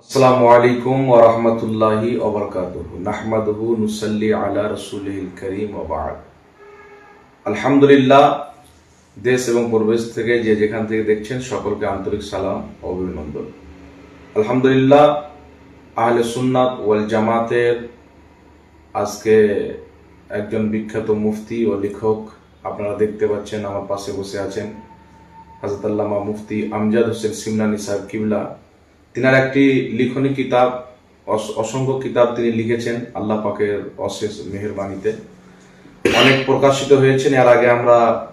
আসসালামু আলাইকুম ওয়া রাহমাতুল্লাহি ওয়া বারাকাতুহু। নাহমাদুহু নুসাল্লি আলা রাসূলিল কারীম ওয়া বা'দ। আলহামদুলিল্লাহ, দেশ এবং থেকে যে যেখান থেকে দেখছেন সকলকে আন্তরিক সালাম অভিনন্দন। আলহামদুলিল্লাহ, আহলে সুন্নাত ওয়াল জামাতের আজকে একজন বিখ্যাত মুফতি ও লেখক আপনারা দেখতে পাচ্ছেন, আমার পাশে বসে আছেন। হাজরত আল্লামা মুফতি আমজাদ হোসেন সিমনানি সাহেব কিবলা। তিনার একটি লিখনী কিতাব, অস- অসংখ্য কিতাব তিনি লিখেছেন আল্লাহ পাকের অশেষ মেহেরবানিতে অনেক প্রকাশিত হয়েছেন। এর আগে আমরা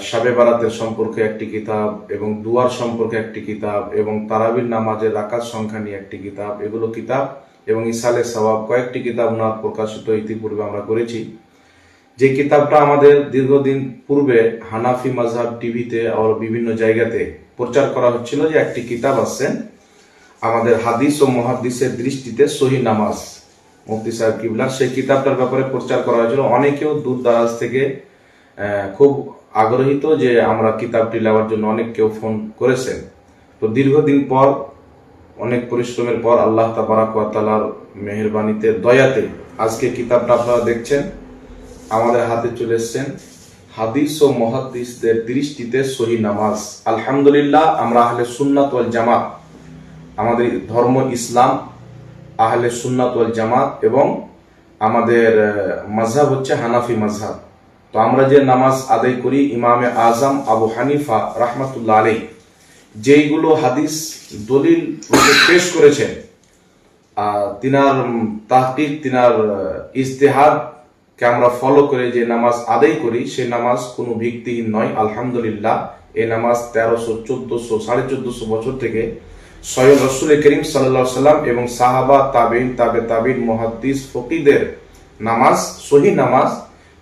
সাবে বারাতের সম্পর্কে একটি কিতাব এবং দুয়ার সম্পর্কে একটি কিতাব এবং তারাবির নামাজের রাকাত সংখ্যা নিয়ে একটি কিতাব, এগুলো কিতাব এবং ইসালে সওয়াব কয়েকটি কিতাব ওনার প্রকাশিত ইতিপূর্বে আমরা করেছি। যে কিতাবটা আমাদের দীর্ঘদিন পূর্বে হানাফি মাজহাব টিভিতে আর বিভিন্ন জায়গাতে প্রচার করা হচ্ছিল যে একটি কিতাব আছে আমাদের হাদিস ও মহাদিসের দৃষ্টিতে সহি নামাজ। মুফতি সাহেব কিবলার সেই কিতাবটার ব্যাপারে প্রচার করা হয়েছিল। অনেকেও দূর দারাজ থেকে খুব আগ্রহীত যে আমরা কিতাবটি নেওয়ার জন্য অনেক কেউ ফোন করেছেন। তো দীর্ঘদিন পর, অনেক পরিশ্রমের পর আল্লাহ তাবারাকালার মেহরবানিতে, দয়াতে আজকে কিতাবটা আপনারা দেখছেন, আমাদের হাতে চলে এসছেন। হাদিস ও মহাদিসদের দৃষ্টিতে সহি নামাজ। আলহামদুলিল্লাহ, আমরা আহলে সুন্নাত জামাত আমাদের ধর্ম ইসলাম, আহলে সুন্নাত ওয়াল জামাত এবং আমাদের মাঝহাব হচ্ছে হানাফি মাঝহাব তো আমরা যে নামাজ আদায় করি, ইমামে আজম, আবু হানিফা রাহমাতুল্লাহ আলাই যেইগুলো হাদিস দলিল পেশ করেছেন তিনার তাহকিক, তিনার ইজতেহাদ কে আমরা ফলো করে যে নামাজ আদায় করি সেই নামাজ কোনো ভিত্তিহীন নয়। আলহামদুলিল্লাহ এই নামাজ তেরোশো চোদ্দশো, সাড়ে চোদ্দশো বছর থেকে স্বয়ং রসুল করিম সাল্লা সাল্লাম এবং সাহাবা তাবিন তাবে তাবিন মহাদ্দিস ফকিদের নামাজ সহি নামাজ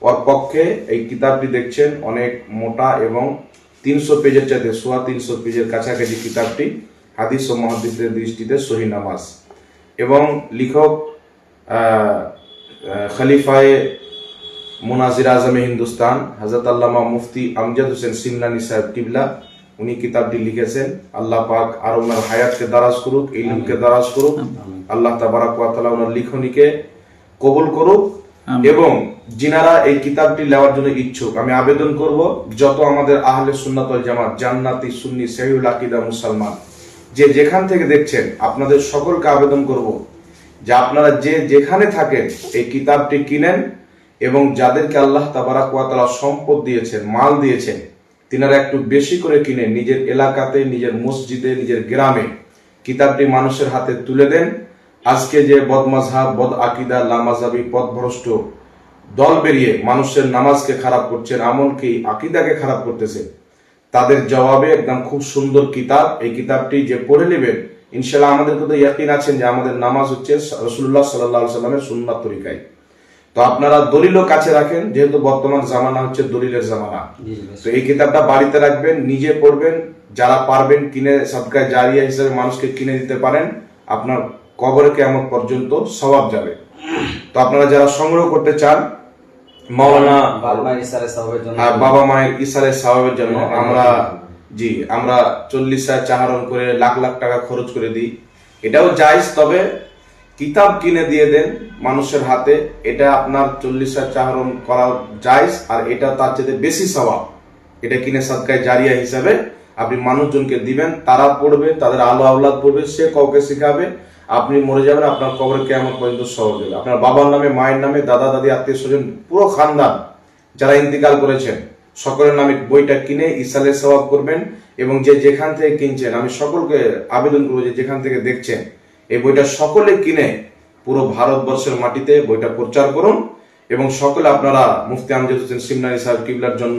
ওর পক্ষে এই কিতাবটি দেখছেন। অনেক মোটা এবং তিনশো পেজের চাইতে সোয়া তিনশো পেজের কাছাকাছি কিতাবটি হাদিস ও মহাদিসের দৃষ্টিতে সহি নামাজ। এবং লেখক আহ, মুনাজির আজমে হিন্দুস্তান হজরত আল্লামা মুফতি আমজাদ হোসেন সিমলানি সাহেব কিবলা উনি কিতাবটি লিখেছেন আল্লাহ পাক আর ওনার হায়াতকে দারাজ করুক ইলমকে দারাজ করুক আল্লাহ তাবারাক ওয়া তাআলা ওনার লিখনীকে কবুল করুক এবং যিনারা এই কিতাবটি নেওয়ার জন্য ইচ্ছুক আমি আবেদন করব যত আমাদের আহলে সুন্নাত জামাত জান্নাতি সুন্নি সহিউল আকিদা মুসলমান যে যেখান থেকে দেখছেন আপনাদের সকলকে আবেদন করব যে আপনারা যে যেখানে থাকেন এই কিতাবটি কিনেন এবং যাদেরকে আল্লাহ তাবারাক ওয়া তাআলা সম্পদ দিয়েছেন মাল দিয়েছেন তিনারা একটু বেশি করে কিনে নিজের এলাকাতে, নিজের মসজিদে, নিজের গ্রামে কিতাবটি মানুষের হাতে তুলে দেন। আজকে যে বদমাজহাব বদ আকিদা লামাজাবি পথভ্রষ্ট দল বেরিয়ে মানুষের নামাজকে খারাপ করছেন, এমনকি আকিদাকে খারাপ করতেছে তাদের জবাবে একদম খুব সুন্দর কিতাব। এই কিতাবটি যে পড়ে নেবেন ইনশাল্লাহ আমাদের কিন্তু ইয়াকিন আছেন যে আমাদের নামাজ হচ্ছে রসুল্লাহ সাল্লাহ সাল্লামের সুন্নাত তরিকায়। তো আপনারা দলিলও কাছে রাখেন যেহেতু বর্তমান জামানা হচ্ছে দলিলের জামানা। তো এই কিতাবটা বাড়িতে রাখবেন নিজে পড়বেন যারা পারবেন কিনে সদকায় জারিয়া হিসেবে মানুষকে কিনে দিতে পারেন আপনার কবরে কেমন পর্যন্ত স্বভাব যাবে। তো আপনারা যারা সংগ্রহ করতে চান মাওলানা বাবা ইসারে সাহেবের জন্য। হ্যাঁ, মায়ের জন্য আমরা জি আমরা চল্লিশ হাজার চাহারণ করে লাখ লাখ টাকা খরচ করে দিই। এটাও জায়জ তবে কিতাব কিনে দিয়ে দেন মানুষের হাতে, এটা আপনার চল্লিশ চাহারণ করা জায়জ, আর এটা তার চেয়ে বেশি স্বভাব এটা কিনে সদকায় জারিয়া হিসাবে আপনি মানুষজনকে দিবেন, তারা পড়বে, তাদের আলো আওলাদ পড়বে সে কাউকে শিখাবে, আপনি মরে যাবেন, আপনার কবরে কেমন পর্যন্ত সহজ হবে আপনার বাবার নামে, মায়ের নামে, দাদা, দাদি, আত্মীয় স্বজন, পুরো খানদান যারা ইন্তিকাল করেছেন, সকলের নামে বইটা কিনে ইসালে সবাব করবেন, এবং যে যেখান থেকে কিনছেন, আমি সকলকে আবেদন করব যে যেখান থেকে দেখছেন এই বইটা সকলে কিনে পুরো ভারতবর্ষের মাটিতে বইটা প্রচার করুন এবং সকলে আপনারা মুফতি আমজাদ হোসেন সিমনানি সাহেব কিবলার জন্য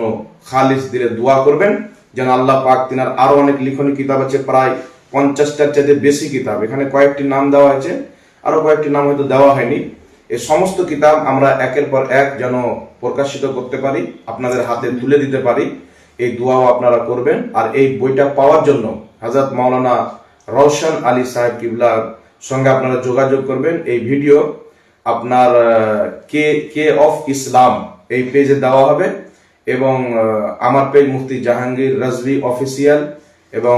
খালিস দিলে দোয়া করবেন, যেন আল্লাহ পাক তিনার আরও অনেক লিখনী কিতাব আছে, প্রায় পঞ্চাশটার চাইতে বেশি কিতাব। এখানে কয়েকটি নাম দেওয়া হয়েছে, আরও কয়েকটি নাম হয়তো দেওয়া হয়নি। এই সমস্ত কিতাব আমরা একের পর এক যেন প্রকাশিত করতে পারি, আপনাদের হাতে তুলে দিতে পারি, এই দোয়াও আপনারা করবেন। আর এই বইটা পাওয়ার জন্য হাজরত মাওলানা রওশন আলী সাহেব কিবলার সঙ্গে আপনারা যোগাযোগ করবেন। এই ভিডিও আপনার কে কে অফ ইসলাম এই পেজে দেওয়া হবে এবং আমার পেজ মুফতি জাহাঙ্গীর রাজভি অফিসিয়াল এবং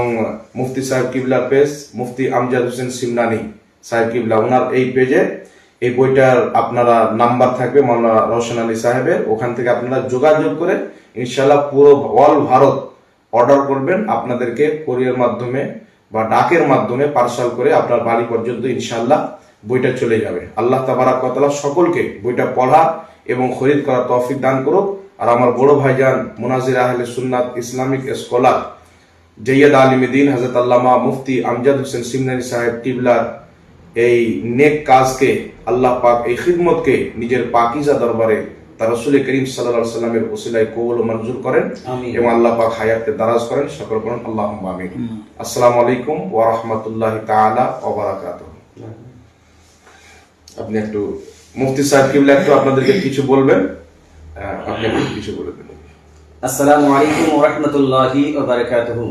মুফতি সাহেব কিবলার পেজ মুফতি আমজাদ হোসেন সিমনানি সাহেব কিবলা। ওনার এই পেজে এই বইটার আপনারা নাম্বার থাকবে মাওলানা রোশন আলী সাহেবের। ওখান থেকে আপনারা যোগাযোগ করে ইনশাল্লাহ পুরো অল ভারত অর্ডার করবেন। আপনাদেরকে কোরিয়ার মাধ্যমে বা ডাকের মাধ্যমে পার্সাল করে আপনার বাড়ি পর্যন্ত ইনশাল্লাহ বইটা চলে যাবে। আল্লাহ তাবারাক ওয়া তাআলা সকলকে বইটা পড়া এবং খরিদ করার তৌফিক দান করুক। আর আমার বড় ভাইজান মুনাজির আহলে সুন্নাত ইসলামিক স্কলার জৈয়দ আলিমুদ্দিন হজরত আল্লামা মুফতি আমজাদ হোসেন সিমনানি সাহেব টিবলার এই নেক কাজকে আল্লাহ পাক, এই খিদমতকে নিজের পাকিজা দরবারে তার রসুল করিম সাল্লাহ সাল্লামের ওসিলায় কবুল ও মঞ্জুর করেন এবং আল্লাহ পাক হায়াতকে দারাজ করেন সকল করেন আল্লাহ আমিন। আসসালামু আলাইকুম ওয়া রাহমাতুল্লাহি তাআলা ওয়া বারাকাতুহু। আপনি একটু মুফতি সাহেব কিবলা একটু আপনাদেরকে কিছু বলবেন? আপনি কিছু বলে দেন। আসসালামু আলাইকুম ওয়া রাহমাতুল্লাহি ওয়া বারাকাতুহু।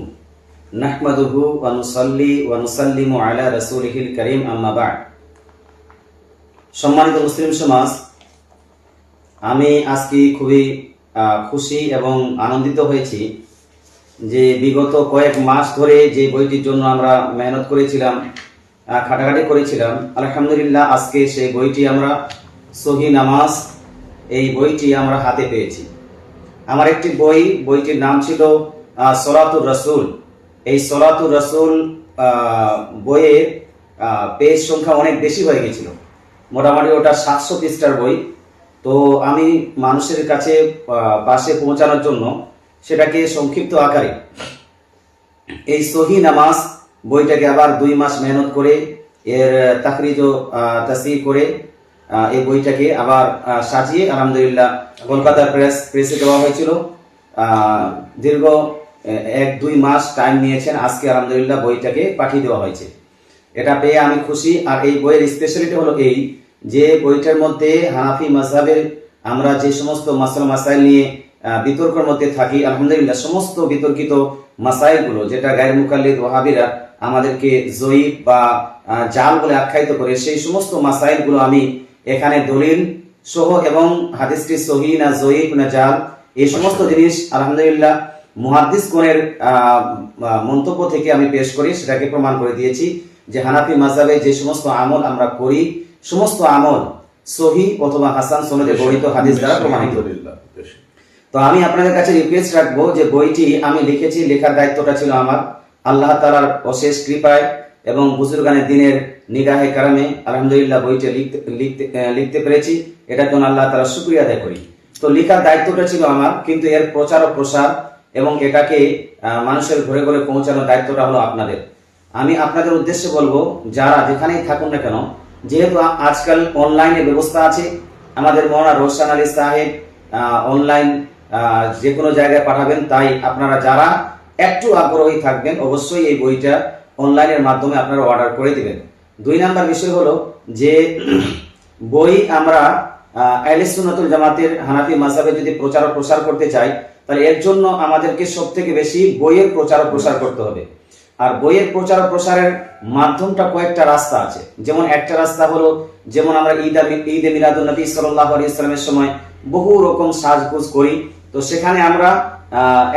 নাহমাদুহু ওয়া নুসাল্লি ওয়া নুসাল্লিমু আলা রাসূলিহিল কারীম আম্মা বা'দ। সম্মানিত মুসলিম সমাজ আমি আজকে খুবই খুশি এবং আনন্দিত হয়েছি যে বিগত কয়েক মাস ধরে যে বইটির জন্য আমরা মেহনত করেছিলাম খাটাখাটি করেছিলাম আলহামদুলিল্লাহ আজকে সেই বইটি আমরা সহি নামাজ এই বইটি আমরা হাতে পেয়েছি। আমার একটি বই বইটির নাম ছিল আহ, সলাতুর রসুল। এই সলাতুর রসুল আহ, বইয়ের পেজ সংখ্যা অনেক বেশি হয়ে গেছিল। মোটামুটি ওটা সাতশো পৃষ্ঠার বই। তো আমি মানুষের কাছে পাশে পৌঁছানোর জন্য সেটাকে সংক্ষিপ্ত আকারে এই সহি নামাজ বইটাকে আবার দুই মাস মেহনত করে, এর তাকরিজ তাসি করে এই বইটাকে আবার সাজিয়ে আলহামদুলিল্লাহ কলকাতা প্রেস, প্রেসে দেওয়া হয়েছিল। দীর্ঘ এক, দুই মাস টাইম নিয়েছেন। আজকে আলহামদুলিল্লাহ বইটাকে পাঠিয়ে দেওয়া হয়েছে। এটা পেয়ে আমি খুশি। আর এই বইয়ের স্পেশালিটি হলো এই যে বইটার মধ্যে হানাফি মাযহাবের আমরা যে সমস্ত মাসাল মাসাইল নিয়ে বিতর্কের মধ্যে থাকি আলহামদুলিল্লাহ সমস্ত বিতর্কিত মাসাইলগুলো যেটা গায়ের মুকাল্লিদ ওয়াহাবিরা আমাদেরকে জয়ীব বা জাল বলে আখ্যায়িত করে সেই সমস্ত মাসাইলগুলো আমি এখানে দলিল সহ এবং হাদিসটি সহি না জয়ীব না জাল এই সমস্ত জিনিস আলহামদুলিল্লাহ মুহাদ্দিস কোণের মন্তব্য থেকে আমি পেশ করি সেটাকে প্রমাণ করে দিয়েছি যে হানাফি মাসাবে যে সমস্ত আমল আমরা করি সমস্ত আমল সহি অথবা হাসান সনদে বর্ণিত হাদিস দ্বারা প্রমাণিত। তো আমি আপনাদের কাছে রিকোয়েস্ট রাখব যে বইটি আমি লিখেছি লেখার দায়িত্বটা ছিল আমার। আল্লাহ তালার অশেষ কৃপায় এবং বুজুর্গানের দিনের নিগাহে কারামে আলহামদুলিল্লাহ বইটি লিখতে লিখতে লিখতে পেরেছি। এটার জন্য আল্লাহ তালা শুক্রিয়া আদায় করি। তো লেখার দায়িত্বটা ছিল আমার কিন্তু এর প্রচার ও প্রসার এবং এটাকে মানুষের ঘরে ঘরে পৌঁছানোর দায়িত্বটা হলো আপনাদের। আমি আপনাদের উদ্দেশ্যে বলব যারা যেখানেই থাকুন না কেন যেহেতু আজকাল অনলাইনে ব্যবস্থা আছে, আমাদের মৌলানা রোশান আলী সাহেব অনলাইন যে কোনো জায়গায় পাঠাবেন, তাই আপনারা যারা একটু আগ্রহী থাকবেন, অবশ্যই এই বইটা অনলাইনের মাধ্যমে আপনারা অর্ডার করে দিবেন। দুই নাম্বার বিষয় হলো যে, বই আমরা আহলে সুন্নাতুল জামাতের হানাফি মাযহাবে যদি প্রচার প্রসার করতে চাই, তাহলে এর জন্য আমাদেরকে সব থেকে বেশি বইয়ের প্রচার প্রসার করতে হবে। আর বইয়ের প্রচার প্রসারের মাধ্যমটা কয়েকটা রাস্তা আছে। যেমন একটা রাস্তা হলো, যেমন আমরা ঈদ ঈদে মিলাদুল নবী সাল্লাহ আলী ইসলামের সময় বহু রকম সাজগোজ করি। তো সেখানে আমরা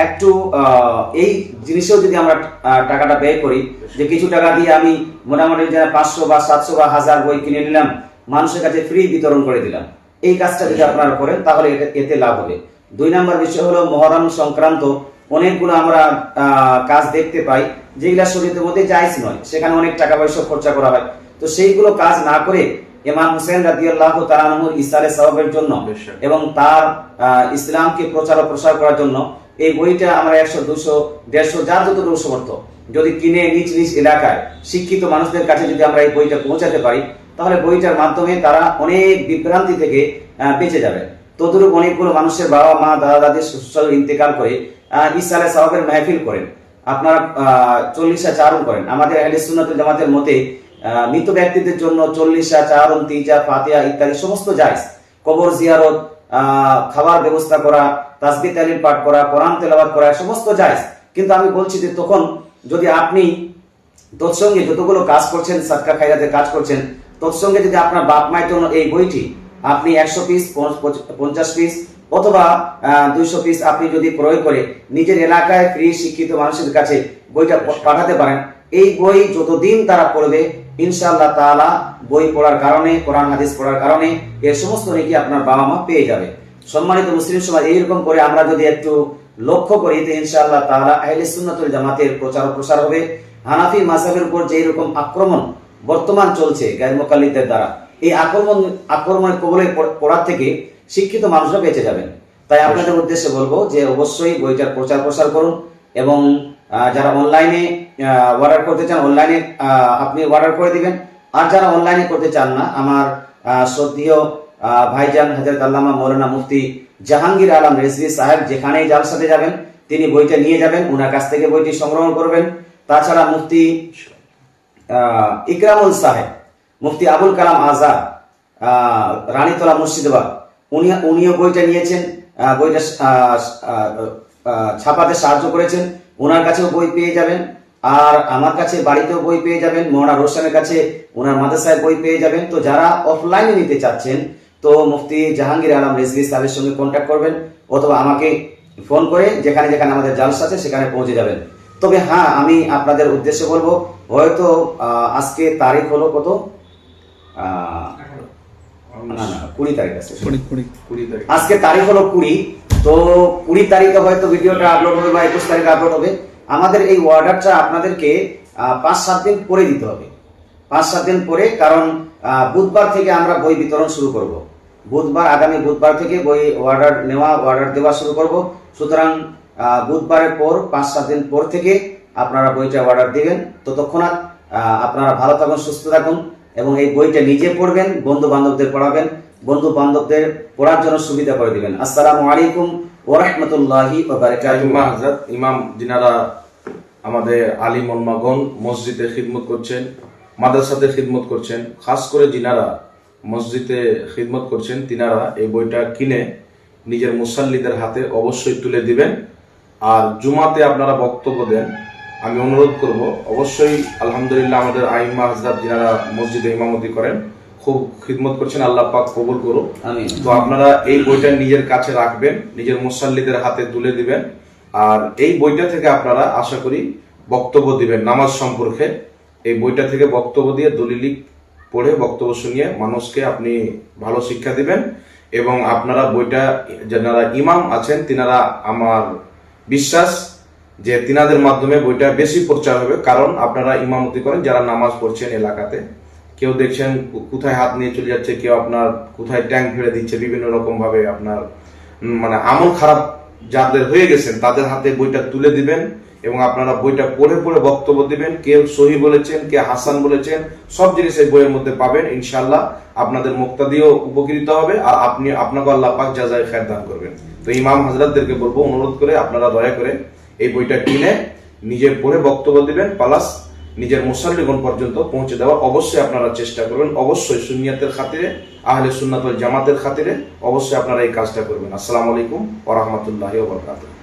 একটু এই জিনিসেও যদি আমরা টাকাটা ব্যয় করি, যে কিছু টাকা দিয়ে আমি মোটামুটি যারা পাঁচশো বা সাতশো বা হাজার বই কিনে নিলাম, মানুষের কাছে ফ্রি বিতরণ করে দিলাম। এই কাজটা যদি আপনারা করেন, তাহলে এতে লাভ হবে। দুই নম্বর বিষয় হলো মহরম সংক্রান্ত। অনেকগুলো আমরা কাজ দেখতে পাই। যেগুলা শরীরের মধ্যে জায়জ নয় সেখানে অনেক টাকা পয়সা খরচা করা হয়। তো সেইগুলো কাজ না করে ইমাম হুসেন রাদিয়াল্লাহু তাআলা আনহুর ইসারে সওয়াবের জন্য এবং তার ইসলামকে প্রচার ও প্রসার করার জন্য এই বইটা আমরা একশো দুশো দেড়শো যার যতটুকু সমর্থ যদি কিনে নিজ নিজ এলাকায় শিক্ষিত মানুষদের কাছে যদি আমরা এই বইটা পৌঁছাতে পারি তাহলে বইটার মাধ্যমে তারা অনেক বিভ্রান্তি থেকে বেঁচে যাবে। তদরূপ অনেকগুলো মানুষের বাবা মা দাদা দাদির সুস্থল ইন্তেকাল করে আহ, ইসালে সাহাবের মাহফিল করেন। আপনারা চল্লিশা চারণ করেন। আমাদের জামাতের মতে মৃত ব্যক্তিদের জন্য চল্লিশা চারণ তিজা ফাতিহা ইত্যাদি সমস্ত জায়জ। কবর জিয়ারত খাবার ব্যবস্থা করা তাসবি তালিম পাঠ করা, কোরআন তেলাবাদ করা, সমস্ত জায়জ। কিন্তু আমি বলছি যে তখন যদি আপনি তৎসঙ্গে যতগুলো কাজ করছেন, সাদকা খাইরাতে কাজ করছেন, তৎসঙ্গে যদি আপনার বাপ মায়ের জন্য এই বইটি, আপনি একশো পিস পঞ্চাশ পিস অথবা দুইশো পিস আপনি যদি ক্রয় করে নিজের এলাকায় ফ্রি শিক্ষিত মানুষের কাছে বইটা পাঠাতে পারেন এই বই যতদিন তারা পড়বে ইনশাআল্লাহ তাআলা বই পড়ার কারণে কোরআন হাদিস পড়ার কারণে এর সমস্ত নাকি আপনার বাবা মা পেয়ে যাবে। সম্মানিত মুসলিম সমাজ এইরকম করে আমরা যদি একটু লক্ষ্য করি তো ইনশাআল্লাহ তাআলা আহলে সুন্নাতুল জামাতের প্রচার প্রসার হবে। হানাফি মাসাবের উপর যে এরকম আক্রমণ বর্তমান চলছে গায়ের দ্বারা এই আক্রমণ আক্রমণের কবলে পড়- পড়ার থেকে শিক্ষিত মানুষরা বেঁচে যাবেন। তাই আপনাদের উদ্দেশ্যে বলব যে অবশ্যই বইটার প্রচার প্রসার করুন এবং যারা অনলাইনে অর্ডার করতে চান অনলাইনে আপনি অর্ডার করে দিবেন। আর যারা অনলাইনে করতে চান না আমার শ্রদ্ধেয় ভাইজান হাজরত আল্লামা মৌলানা মুফতি জাহাঙ্গীর আলম রেজভি সাহেব যেখানেই জালসাতে যাবেন তিনি বইটা নিয়ে যাবেন ওনার কাছ থেকে বইটি সংগ্রহ করবেন। তাছাড়া মুফতি ইকরামুল সাহেব মুফতি আবুল কালাম আজাদ রানীতলা মুর্শিদাবাদ উনি, উনিও বইটা নিয়েছেন বইটা ছাপাতে সাহায্য করেছেন। ওনার কাছেও বই পেয়ে যাবেন। আর আমার কাছে বাড়িতেও বই পেয়ে যাবেন। মৌনা রোশনের কাছে ওনার মাদ্রাসায় বই পেয়ে যাবেন। তো যারা অফলাইনে নিতে চাচ্ছেন, তো মুফতি জাহাঙ্গীর আলম রেজভি সাহেবের সঙ্গে কন্ট্যাক্ট করবেন, অথবা আমাকে ফোন করে যেখানে যেখানে আমাদের জালসা আছে, সেখানে পৌঁছে যাবেন। তবে হ্যাঁ আমি আপনাদের উদ্দেশ্যে বলব, হয়তো আজকে তারিখ হলো কত? না না কুড়ি তারিখ আছে কুড়ি তারিখ। আজকে তারিখ হলো কুড়ি তো কুড়ি তারিখে হয়তো ভিডিওটা আপলোড হবে বা একুশ তারিখে আপলোড হবে। আমাদের এই অর্ডারটা আপনাদেরকে পাঁচ সাত দিন পরে দিতে হবে। পাঁচ সাত দিন পরে কারণ বুধবার থেকে আমরা বই বিতরণ শুরু করব। বুধবার আগামী বুধবার থেকে বই অর্ডার নেওয়া অর্ডার দেওয়া শুরু করব। সুতরাং বুধবারের পর পাঁচ সাত দিন পর থেকে আপনারা বইটা অর্ডার দিবেন। ততক্ষণাৎ আহ, আপনারা ভালো থাকুন সুস্থ থাকুন। এবং এই বইটা নিজে পড়বেন বন্ধু বান্ধবদের পড়াবেন বন্ধু বান্ধবদের পড়ার জন্য সুবিধা করে দিবেন। আসসালামু আলাইকুম ওরহমতুল্লাহি হযরত ইমাম যিনারা আমাদের আলিম ওলমাগণ মসজিদে খিদমত করছেন, মাদ্রাসাতে খিদমত করছেন, খাস করে যিনারা মসজিদে খিদমত করছেন, তিনারা এই বইটা কিনে নিজের মুসাল্লিদের হাতে অবশ্যই তুলে দিবেন। আর জুমাতে আপনারা বক্তব্য দেন আমি অনুরোধ করব অবশ্যই আলহামদুলিল্লাহ আমাদের আইমা হজরত যিনারা মসজিদে ইমামতি করেন খুব খিদমত করছেন আল্লাহ পাক কবুল করুক। তো আপনারা এই বইটা নিজের কাছে রাখবেন নিজের মুসাল্লিদের হাতে তুলে দিবেন আর এই বইটা থেকে আপনারা আশা করি বক্তব্য দিবেন নামাজ সম্পর্কে। এই বইটা থেকে বক্তব্য দিয়ে দলিলিক পড়ে বক্তব্য শুনিয়ে মানুষকে আপনি ভালো শিক্ষা দিবেন এবং আপনারা বইটা যারা ইমাম আছেন তিনারা আমার বিশ্বাস যে তিনাদের মাধ্যমে বইটা বেশি প্রচার হবে। কারণ আপনারা ইমামতি করেন, যারা নামাজ পড়ছেন এলাকাতে। কেউ দেখছেন কোথায় হাত নিয়ে চলে যাচ্ছে, কেউ আপনার কোথায় ট্যাঙ্ক ফেলে দিচ্ছে, বিভিন্ন রকম ভাবে আপনার মানে আমল খারাপ যাদের হয়ে গেছেন, তাদের হাতে বইটা তুলে দিবেন এবং আপনারা বইটা পড়ে পড়ে বক্তব্য দিবেন। কেউ সহি বলেছেন কে হাসান বলেছেন, সব জিনিস এই বইয়ের মধ্যে পাবেন। ইনশাল্লাহ আপনাদের মুক্তাদিও উপকৃত হবে আর আপনি আপনাকে আল্লাহ পাক যাজায় খের দান করবেন। তো ইমাম হাজরাতদেরকে বলব, অনুরোধ করে আপনারা দয়া করে এই বইটা কিনে নিজের পড়ে বক্তব্য দিবেন প্লাস নিজের মুসাল্লিগণ পর্যন্ত পৌঁছে দেওয়া। অবশ্যই আপনারা চেষ্টা করবেন, অবশ্যই সুনিয়াতের খাতিরে, আহলে সুন্নাত ওয়াল জামাতের খাতিরে অবশ্যই আপনারা এই কাজটা করবেন। আসসালামু আলাইকুম ওয়া রাহমাতুল্লাহি ওয়া বারাকাতুহু।